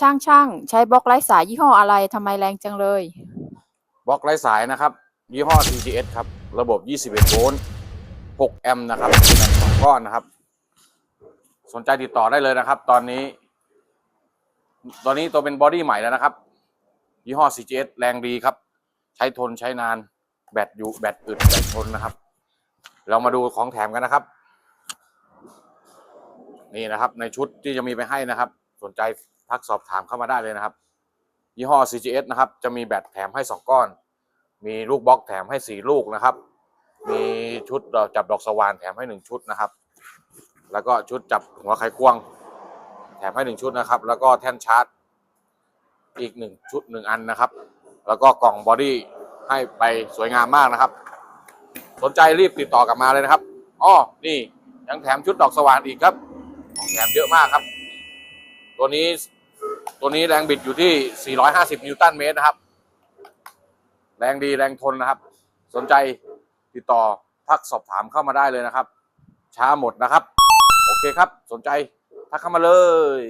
ช่างช่างใช้บล็อกไร้สายยี่ห้ออะไรทำไมแรงจังเลย บล็อกไร้สายนะครับ ยี่ห้อ TGS ครับ ระบบ 21 โวลต์ 6 แอมป์นะครับแบตสองก้อนนะครับ สนใจติดต่อได้เลยนะครับ ตอนนี้ ตอนนี้ตัวเป็นบอดี้ใหม่แล้วนะครับ ยี่ห้อ CGS แรงดีครับ ใช้ทนใช้นาน แบตอยู่แบตอึดแบตทนนะครับ เรามาดูของแถมกันนะครับ นี่นะครับ ในชุดที่จะมีไปให้นะครับ สนใจ ทักสอบถามเข้ามาได้เลยนะครับ ยี่ห้อ CGS นะครับ จะมีแบตแถมให้ 2 ก้อน มีลูกบล็อกแถมให้ 4 ลูกนะครับ มีชุดจับดอกสว่านแถมให้ 1 ชุดนะครับ แล้วก็ชุดจับหัวไขควง แถมให้ 1 ชุดนะครับ แล้วก็แท่นชาร์จอีก 1 ชุด 1 อันนะครับ แล้วก็กล่องบอดี้ให้ไปสวยงามมากนะครับ สนใจรีบติดต่อกลับมาเลยนะครับอ้อนี่ยังแถมชุดดอกสว่านอีกครับ ของแถมเยอะมากครับ ตัวนี้ ตัวนี้แรงบิดอยู่ที่ 450 นิวตันเมตรนะครับ แรงดีแรงทนนะครับ สนใจติดต่อทักสอบถามเข้ามาได้เลยนะครับ ช้าหมดนะครับ โอเคครับ สนใจทักเข้ามาเลย